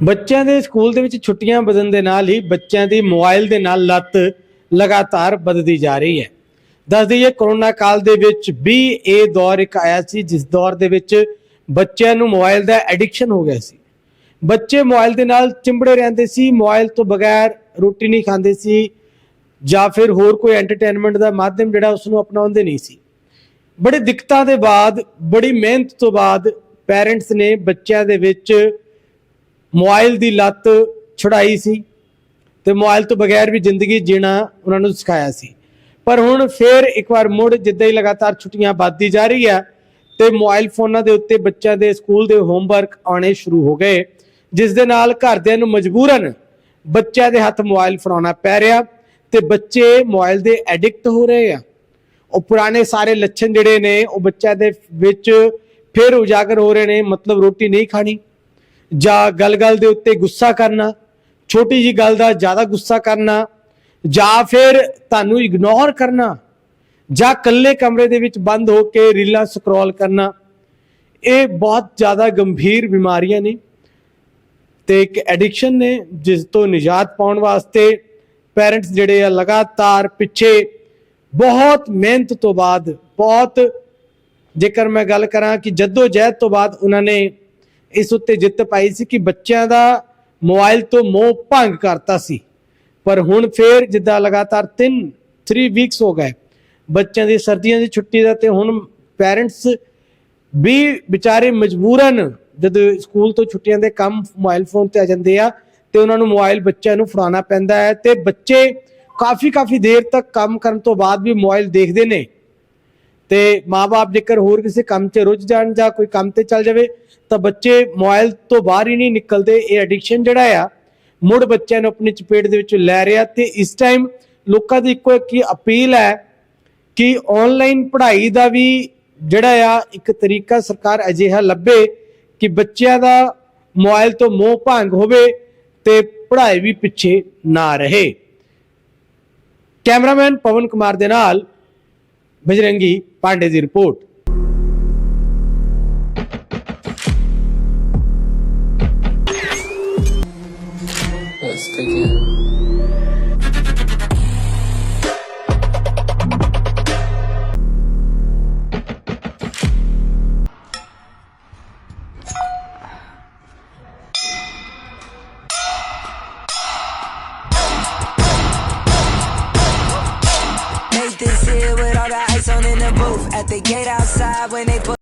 ਬੱਚਿਆਂ ਦੇ ਸਕੂਲ ਦੇ ਵਿੱਚ ਛੁੱਟੀਆਂ ਵਧਣ ਦੇ ਨਾਲ ਹੀ ਬੱਚਿਆਂ ਦੀ ਮੋਬਾਈਲ ਦੇ ਨਾਲ ਲੱਤ ਲਗਾਤਾਰ ਵਧਦੀ ਜਾ ਰਹੀ ਹੈ। ਦੱਸ ਦਈਏ, ਕਰੋਨਾ ਕਾਲ ਦੇ ਵਿੱਚ ਵੀ ਇਹ ਦੌਰ ਇੱਕ ਆਇਆ ਸੀ, ਜਿਸ ਦੌਰ ਦੇ ਵਿੱਚ ਬੱਚਿਆਂ ਨੂੰ ਮੋਬਾਈਲ ਦਾ ਐਡਿਕਸ਼ਨ ਹੋ ਗਿਆ ਸੀ। ਬੱਚੇ ਮੋਬਾਈਲ ਦੇ ਨਾਲ ਚਿੰਬੜੇ ਰਹਿੰਦੇ ਸੀ, ਮੋਬਾਈਲ ਤੋਂ ਬਗੈਰ ਰੋਟੀ ਨਹੀਂ ਖਾਂਦੇ ਸੀ ਜਾਂ ਫਿਰ ਹੋਰ ਕੋਈ ਐਂਟਰਟੇਨਮੈਂਟ ਦਾ ਮਾਧਿਅਮ ਜਿਹੜਾ ਉਸ ਨੂੰ ਅਪਣਾਉਂਦੇ ਨਹੀਂ ਸੀ। ਬੜੇ ਦਿੱਕਤਾਂ ਦੇ ਬਾਅਦ, ਬੜੀ ਮਿਹਨਤ ਤੋਂ ਬਾਅਦ ਪੇਰੈਂਟਸ ਨੇ ਬੱਚਿਆਂ ਦੇ ਵਿੱਚ ਮੋਬਾਈਲ ਦੀ ਲੱਤ ਛੁਡਾਈ ਸੀ ਤੇ ਮੋਬਾਈਲ ਤੋਂ ਬਗੈਰ ਵੀ ਜ਼ਿੰਦਗੀ ਜੀਣਾ ਉਹਨਾਂ ਨੂੰ ਸਿਖਾਇਆ ਸੀ। ਪਰ ਹੁਣ ਫੇਰ ਇੱਕ ਵਾਰ ਮੁੜ ਜਿੱਦਾਂ ਹੀ ਲਗਾਤਾਰ ਛੁੱਟੀਆਂ ਵੱਧਦੀ ਜਾ ਰਹੀ ਆ ਤੇ ਮੋਬਾਈਲ ਫੋਨਾਂ ਦੇ ਉੱਤੇ ਬੱਚਿਆਂ ਦੇ ਸਕੂਲ ਦੇ ਹੋਮਵਰਕ ਆਉਣੇ ਸ਼ੁਰੂ ਹੋ ਗਏ, ਜਿਸ ਦੇ ਨਾਲ ਘਰਦਿਆਂ ਨੂੰ ਮਜਬੂਰਨ ਬੱਚਿਆਂ ਦੇ ਹੱਥ ਮੋਬਾਈਲ ਫੜਾਉਣਾ ਪੈ ਰਿਹਾ ਤੇ ਬੱਚੇ ਮੋਬਾਈਲ ਦੇ ਐਡਿਕਟ ਹੋ ਰਹੇ ਆ। ਉਹ ਪੁਰਾਣੇ ਸਾਰੇ ਲੱਛਣ ਜਿਹੜੇ ਨੇ, ਉਹ ਬੱਚਿਆਂ ਦੇ ਵਿੱਚ ਫਿਰ ਉਜਾਗਰ ਹੋ ਰਹੇ ਨੇ, ਮਤਲਬ ਰੋਟੀ ਨਹੀਂ ਖਾਣੀ। ਜਾਂ ਗੱਲ-ਗੱਲ ਦੇ ਉੱਤੇ ਗੁੱਸਾ ਕਰਨਾ, ਛੋਟੀ ਜੀ ਗੱਲ ਦਾ ਜ਼ਿਆਦਾ ਗੁੱਸਾ ਕਰਨਾ, ਜਾਂ ਫਿਰ ਤੁਹਾਨੂੰ ਇਗਨੋਰ ਕਰਨਾ, ਜਾਂ ਇਕੱਲੇ ਕਮਰੇ ਦੇ ਵਿੱਚ ਬੰਦ ਹੋ ਕੇ ਰੀਲਾਂ ਸਕਰੋਲ ਕਰਨਾ, ਇਹ ਬਹੁਤ ਜ਼ਿਆਦਾ ਗੰਭੀਰ ਬਿਮਾਰੀਆਂ ਨੇ ਤੇ ਇੱਕ ਐਡਿਕਸ਼ਨ ਨੇ ਜਿਸ ਤੋਂ ਨਿਜਾਤ ਪਾਉਣ ਵਾਸਤੇ ਪੈਰੈਂਟਸ ਜਿਹੜੇ ਆ ਲਗਾਤਾਰ ਪਿੱਛੇ ਬਹੁਤ ਮਿਹਨਤ ਤੋਂ ਬਾਅਦ, ਬਹੁਤ ਜੇਕਰ ਮੈਂ ਗੱਲ ਕਰਾਂ ਕਿ ਜੱਦੋ ਜਹਿਦ ਤੋਂ ਬਾਅਦ ਉਹਨਾਂ ਨੇ ਇਸ ਉੱਤੇ ਜਿੱਤ ਪਾਈ ਸੀ ਕਿ ਬੱਚਿਆਂ ਦਾ ਮੋਬਾਈਲ ਤੋਂ ਮੋਹ ਭੰਗ ਕਰਤਾ ਸੀ। ਪਰ ਹੁਣ ਫੇਰ ਜਿੱਦਾਂ ਲਗਾਤਾਰ 3 3 ਵੀਕਸ ਹੋ ਗਏ, ਬੱਚਿਆਂ ਦੀ ਸਰਦੀਆਂ ਦੀ ਛੁੱਟੀ ਦਾ ਤੇ ਹੁਣ ਪੈਰੈਂਟਸ ਵੀ ਵਿਚਾਰੇ ਮਜਬੂਰਨ ਜਦੋਂ ਸਕੂਲ ਤੋਂ ਛੁੱਟੀਆਂ ਦੇ ਕੰਮ ਮੋਬਾਈਲ ਫੋਨ ਤੇ ਆ ਜਾਂਦੇ ਆ ਤੇ ਉਹਨਾਂ ਨੂੰ ਮੋਬਾਈਲ ਬੱਚਿਆਂ ਨੂੰ ਫੜਾਉਣਾ ਪੈਂਦਾ ਹੈ ਤੇ ਬੱਚੇ ਕਾਫੀ ਕਾਫੀ ਦੇਰ ਤੱਕ ਕੰਮ ਕਰਨ ਤੋਂ ਬਾਅਦ ਵੀ ਮੋਬਾਈਲ ਦੇਖਦੇ ਨੇ। ਤੇ ਮਾਪੇ ਜੇਕਰ ਹੋਰ ਕਿਸੇ ਕੰਮ 'ਚ ਰੁੱਝ ਜਾਣ ਜਾਂ ਕੋਈ ਕੰਮ ਤੇ ਚੱਲ ਜਾਵੇ, ਤਾਂ ਬੱਚੇ ਮੋਬਾਈਲ ਤੋਂ ਬਾਹਰ ਹੀ ਨਹੀਂ ਨਿਕਲਦੇ। ਇਹ ਐਡਿਕਸ਼ਨ ਜਿਹੜਾ ਆ, ਮੁੜ ਬੱਚਿਆਂ ਨੂੰ ਆਪਣੀ ਚਪੇਟ ਦੇ ਵਿੱਚ ਲੈ ਰਿਹਾ ਤੇ ਇਸ ਟਾਈਮ ਲੋਕਾਂ ਦੀ ਇੱਕੋ ਇੱਕ ਅਪੀਲ ਹੈ ਕਿ ਆਨਲਾਈਨ ਪੜ੍ਹਾਈ ਦਾ ਵੀ ਜਿਹੜਾ ਆ, ਇੱਕ ਤਰੀਕਾ ਸਰਕਾਰ ਅਜਿਹਾ ਲੱਭੇ ਕਿ ਬੱਚਿਆਂ ਦਾ ਮੋਬਾਈਲ ਤੋਂ ਮੋਹ ਭੰਗ ਹੋਵੇ ਤੇ ਪੜ੍ਹਾਈ ਵੀ ਪਿੱਛੇ ਨਾ ਰਹੇ। ਕੈਮਰਾਮੈਨ ਪਵਨ ਕੁਮਾਰ ਦੇ ਨਾਲ बजरंगी पांडे की report. this on in the booth. At the gate outside when they put